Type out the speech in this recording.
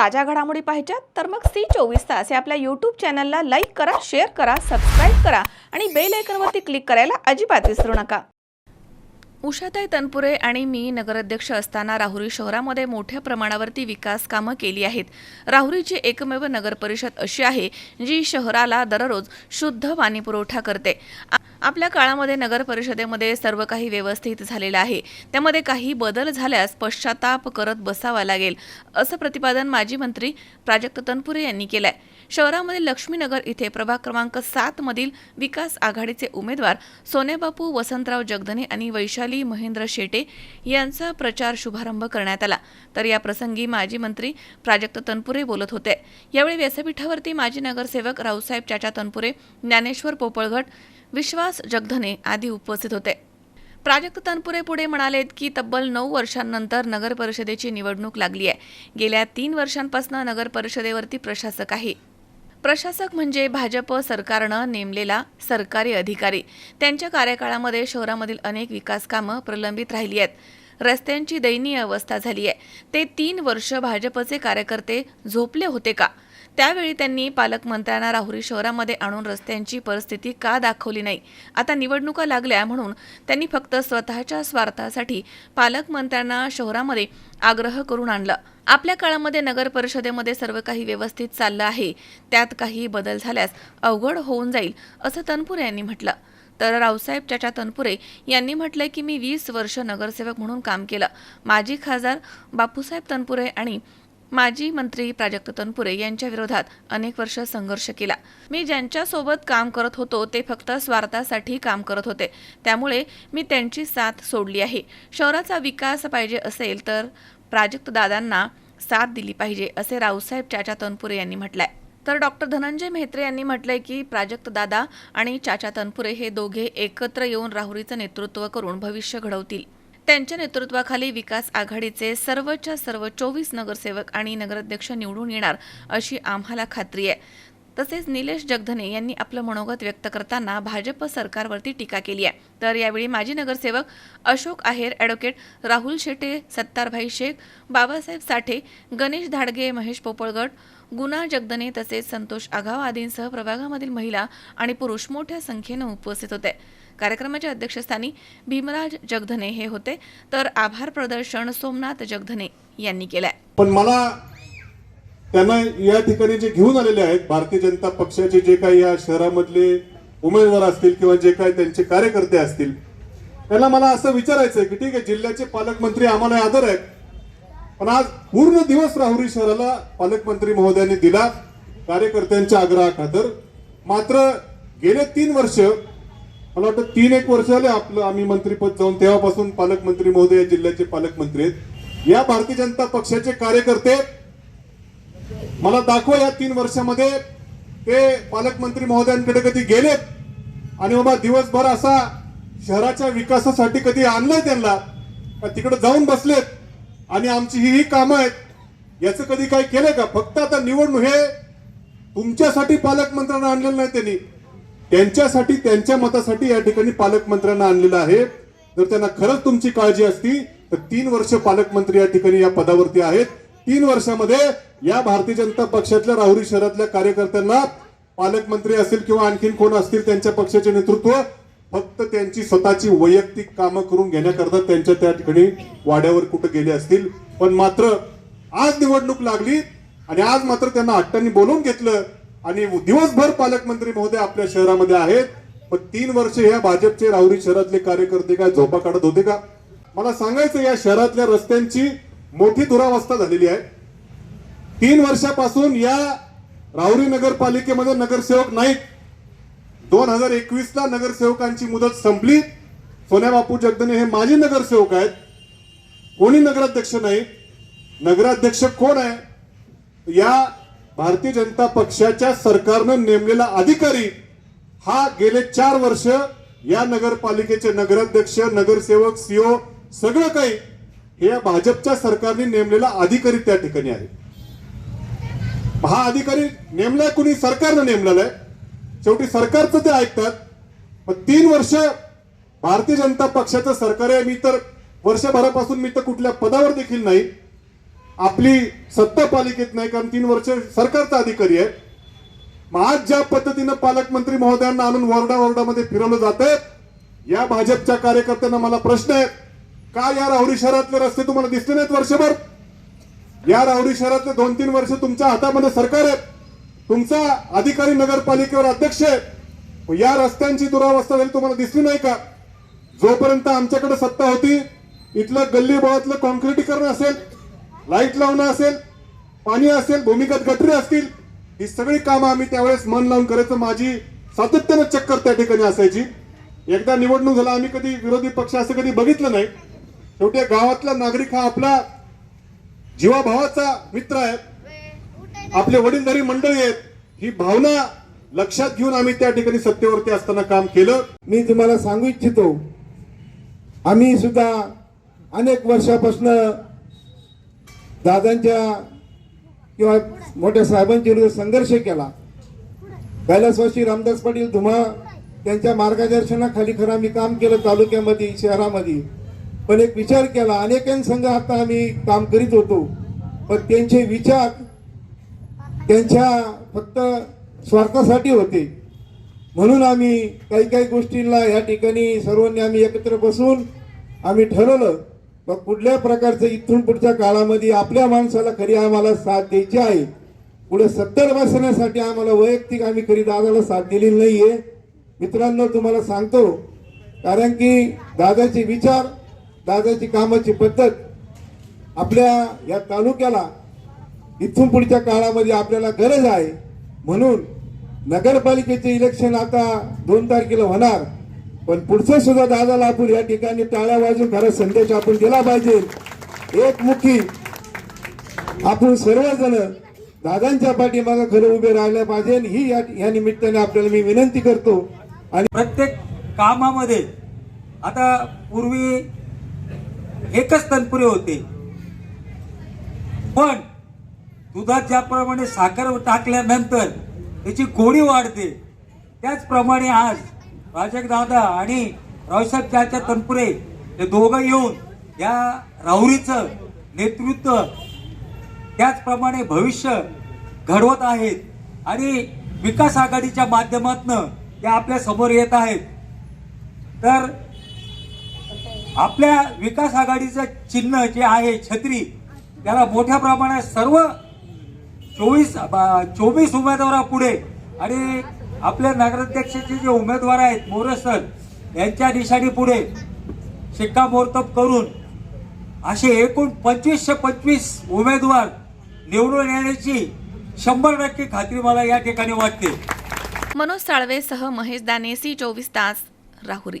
ताज्या घडामोडी पाहिजेत तर मग सी चोवीस तास या आपल्या यूट्यूब चॅनलला लाईक करा शेअर करा सबस्क्राईब करा आणि बेल आयकनवरती क्लिक करायला अजिबात विसरू नका. उषाताई तनपुरे आणि मी नगराध्यक्ष असताना राहुरी शहरामध्ये मोठ्या प्रमाणावरती विकास कामं केली आहेत. राहुरीची एकमेव नगरपरिषद अशी आहे जी शहराला दररोज शुद्ध पाणी पुरवठा करते. आपल्या काळामध्ये नगर परिषदेमध्ये सर्व काही व्यवस्थित झालेलं आहे. त्यामध्ये काही बदल झाल्यास पश्चाताप करत बसावा लागेल असं प्रतिपादन माजी मंत्री प्राजक्त तनपुरे यांनी केलंय. शहरामध्ये लक्ष्मीनगर इथे प्रभाग क्रमांक सात मधील विकास आघाडीचे उमेदवार सोनेबापू वसंतराव जगधने आणि वैशाली महेंद्र शेटे यांचा प्रचार शुभारंभ करण्यात आला. तर या प्रसंगी माजी मंत्री प्राजक्त तनपुरे बोलत होते. यावेळी व्यासपीठावरती माजी नगरसेवक रावसाहेब चाचा तनपुरे ज्ञानेश्वर पोपळघट विश्वास जगधने आदी उपस्थित होते. प्राजक्त तनपुरे पुढे म्हणालेत की तब्बल नऊ वर्षांनंतर नगर परिषदेची निवडणूक लागली आहे. गेल्या तीन वर्षांपासून नगर परिषदेवरती प्रशासक आहे. प्रशासक म्हणजे भाजप सरकारनं नेमलेला सरकारी अधिकारी. त्यांच्या कार्यकाळामध्ये शहरामधील अनेक विकास कामं प्रलंबित राहिली आहेत. रस्त्यांची दयनीय अवस्था झाली आहे. ते तीन वर्ष भाजपचे कार्यकर्ते झोपले होते का? त्यावेळी त्यांनी पालकमंत्र्यांना राहुरी शहरामध्ये आणून रस्त्यांची परिस्थिती का दाखवली नाही? आता निवडणुका लागल्या म्हणून त्यांनी फक्त स्वतःच्या स्वार्थासाठी पालकमंत्र्यांना शहरामध्ये आग्रह करून आणला. आपल्या काळामध्ये नगर परिषदेमध्ये सर्व काही व्यवस्थित चाललं आहे. त्यात काही बदल झाल्यास अवघड होऊन जाईल असं तनपुरे यांनी म्हटलं. तर रावसाहेब चाचा तनपुरे यांनी म्हटलंय की मी वीस वर्ष नगरसेवक म्हणून काम केलं. माजी खासदार बापूसाहेब तनपुरे आणि माजी मंत्री प्राजक्त तनपुरे यांच्या विरोधात अनेक वर्ष संघर्ष केला. मी ज्यांच्यासोबत काम करत होतो ते फक्त स्वार्थासाठी काम करत होते. त्यामुळे मी त्यांची साथ सोडली आहे. शहराचा विकास पाहिजे असेल तर प्राजक्त दादांना साथ दिली पाहिजे असे रावसाहेब चाचा तनपुरे यांनी म्हटलंय. तर डॉक्टर धनंजय मेहत्रे यांनी म्हटलंय की प्राजक्त दादा आणि चाचा तनपुरे हे दोघे एकत्र येऊन राहुरीचं नेतृत्व करून भविष्य घडवतील. त्यांच्या नेतृत्वाखाली विकास आघाडीचे सर्वच्या सर्व चोवीस नगरसेवक आणि नगराध्यक्ष निवडून येणार अशी आम्हाला खात्री आहे. तसेच निलेश जगधने यांनी आपलं मनोगत व्यक्त करताना भाजप सरकारवरती टीका केली आहे. तर यावेळी माजी नगरसेवक अशोक आहेर ॲडव्होकेट राहुल शेटे सत्तारभाई शेख बाबासाहेब साठे गणेश धाडगे महेश पोपळगट गुना जगदने तसेच संतोष आघाव आदींसह प्रभागामधील महिला आणि पुरुष मोठ्या संख्येनं उपस्थित होते. कार्यक्रमाच्या अध्यक्षस्थानी भीमराज जगधने हे होते. तर आभार प्रदर्शन सोमनाथ जगधने यांनी केलंय. पण मला त्यांना या ठिकाणी जे घेऊन आलेले आहेत भारतीय जनता पक्षाचे जे काही या शहरामधले उमेदवार असतील किंवा जे काही त्यांचे कार्यकर्ते असतील त्यांना मला असं विचारायचं आहे की ठीक आहे जिल्ह्याचे पालकमंत्री आम्हाला आदर आहेत पण आज पूर्ण दिवस राहुरी शहराला पालकमंत्री महोदयांनी दिला कार्यकर्त्यांच्या आग्रहाखातर. मात्र गेले तीन वर्ष मला वाटतं तीन एक वर्ष आले आपलं आम्ही मंत्रीपद जाऊन तेव्हापासून पालकमंत्री महोदय या जिल्ह्याचे पालकमंत्री आहेत. या भारतीय जनता पक्षाचे कार्यकर्ते मला दाखवा या तीन वर्षामध्ये ते पालकमंत्री महोदयांकडे कधी गेलेत? आणि बाबा दिवसभर असा शहराच्या विकासासाठी कधी आणलंय त्यांना? का तिकडे जाऊन बसलेत? आणि आमची ही ही कामं आहेत. याचं कधी काय केलंय का? फक्त आता निवडणूक हे तुमच्यासाठी पालकमंत्र्यांना आणलेलं नाही त्यांनी. त्यांच्यासाठी त्यांच्या मतासाठी या ठिकाणी पालकमंत्र्यांना आणलेलं आहे. जर त्यांना खरंच तुमची काळजी असती तर तीन वर्ष पालकमंत्री या ठिकाणी या पदावरती आहेत. तीन वर्षामध्ये या भारतीय जनता पक्षातल्या राहुरी शहरातल्या कार्यकर्त्यांना पालकमंत्री असतील किंवा आणखीन कोण असतील त्यांच्या पक्षाचे नेतृत्व फक्त त्यांची स्वतःची वैयक्तिक कामं करून घेण्याकरता त्यांच्या त्या ठिकाणी वाड्यावर कुठं गेले असतील. पण मात्र आज निवडणूक लागली आणि आज मात्र त्यांना हट्टांनी बोलवून घेतलं. आणि दिवसभर पालकमंत्री महोदय आपल्या शहरामध्ये आहेत. पण तीन वर्ष ह्या भाजपचे राहुरी शहरातले कार्यकर्ते काय झोपा काढत होते का? मला सांगायचं या शहरातल्या रस्त्यांची मोठी दुरावस्था झालेली आहे. तीन वर्षापासून या राहुरी नगरपालिकेमध्ये नगरसेवक नाहीत. दोन हजार एकवीस ला नगरसेवकांची मुदत संपली. सोन्याबापू जगदने हे माजी नगरसेवक आहेत. कोणी नगराध्यक्ष नाही? नगराध्यक्ष कोण आहे? या भारतीय जनता पक्षाच्या सरकारनं नेमलेला अधिकारी हा गेले चार वर्ष या नगरपालिकेचे नगराध्यक्ष नगरसेवक सीओ सगळं काही हे या भाजपच्या सरकारने नेमलेला अधिकारी त्या ठिकाणी आहे. हा अधिकारी नेमलाय कुणी सरकारनं नेमलेला आहे शेवटी सरकारचं ते ऐकतात. पण तीन वर्ष भारतीय जनता पक्षाचं सरकार आहे. मी तर वर्षभरापासून मी तर कुठल्या पदावर देखील नाही. आपली सत्ता पालिकेत नाही कारण तीन वर्ष सरकारचा अधिकारी आहे. मग आज ज्या पद्धतीनं पालकमंत्री महोदयांना आणून वॉर्डा वॉर्डामध्ये फिरवलं जात या भाजपच्या कार्यकर्त्यांना मला प्रश्न आहे का या राहुरी शहरातले रस्ते तुम्हाला दिसले नाहीत वर्षभर? या राहुरी शहरातले दोन तीन वर्ष तुमच्या हातामध्ये सरकार आहे तुमचा अधिकारी नगरपालिकेवर अध्यक्ष आहे. या रस्त्यांची दुरावस्था झाली तुम्हाला दिसली नाही का? जोपर्यंत आमच्याकडे सत्ता होती इथलं गल्ली बोळातलं कॉन्क्रिटीकरण असेल लाइट लावणं असेल पाणी असेल भूमिगत गटरी असतील ही सगळी कामं आम्ही त्यावेळेस मन लावून करायचं. माझी सातत्यानं चक्कर त्या ठिकाणी असायची. एकदा निवडणूक झाला आम्ही कधी विरोधी पक्ष असं कधी बघितलं नाही. शेवटी गावातला नागरिक हा आपला जीवाभावाचा मित्र आहे. आपले वडीलधारी मंडळी आहेत. ही भावना लक्षात घेऊन आम्ही त्या ठिकाणी सत्तेवरती असताना काम केलं. मी तुम्हाला सांगू इच्छितो आम्ही सुद्धा अनेक वर्षापासून दादांच्या किंवा मोठ्या साहेबांच्या विरुद्ध संघर्ष केला. कैलासवासी रामदास पाटील धुमा त्यांच्या मार्गदर्शनाखाली खरं आम्ही काम केलं तालुक्यामध्ये शहरामध्ये. पण एक विचार केला अनेकांसंग आता आम्ही काम करीत होतो. पण त्यांचे विचार त्यांच्या फक्त स्वार्थासाठी होते. म्हणून आम्ही काही काही गोष्टींना या ठिकाणी सर्वांनी आम्ही एकत्र बसून आम्ही ठरवलं मग कुठल्या प्रकारचं इथून पुढच्या काळामध्ये आपल्या माणसाला खरी आम्हाला साथ द्यायची आहे? पुढे सत्तर बसण्यासाठी आम्हाला वैयक्तिक आम्ही खरी दादाला साथ दिलेली नाहीये. मित्रांनो तुम्हाला सांगतो कारण की दादाचे विचार दादाची कामाची पद्धत आपल्या या तालुक्याला इथून पुढच्या काळामध्ये आपल्याला गरज आहे. म्हणून नगरपालिकेचे इलेक्शन आता दोन तारखेला होणार. पण पुढचं सुद्धा दादाला आपण या ठिकाणी टाळ्या वाजून खरा संदेश आपण दिला पाहिजे. एकमुखी आपण सर्वजण दादांच्या पाठीमागे खरं उभे राहिले पाहिजे ही या या निमित्ताने आपल्याला मी विनंती करतो. आणि प्रत्येक कामामध्ये आता पूर्वी एकच तनपुरे होते. पण दुधात ज्याप्रमाणे साखर टाकल्यानंतर त्याची गोडी वाढते. त्याचप्रमाणे आज प्राजक दादा आणि रावसाहेब चाचा तनपुरे हे दोघं येऊन या राहुरीचं नेतृत्व त्याचप्रमाणे भविष्य घडवत आहेत आणि विकास आघाडीच्या माध्यमातून ते आपल्यासमोर येत आहेत. तर आपल्या विकास आघाडीचं चिन्ह जे आहे छत्री त्याला मोठ्या प्रमाणात सर्व चोवीस चोवीस उमेदवारापुढे आणि आपल्या नगराध्यक्षाचे जे उमेदवार आहेत मोरे यांच्या निशाणी पुढे शिक्कामोर्तब करून असे एकूण पंचवीसशे पंचवीस उमेदवार निवडून येण्याची शंभर टक्के खात्री मला या ठिकाणी वाटते. मनोज साळवेसह महेश दाने सी चोवीस तास राहुरी.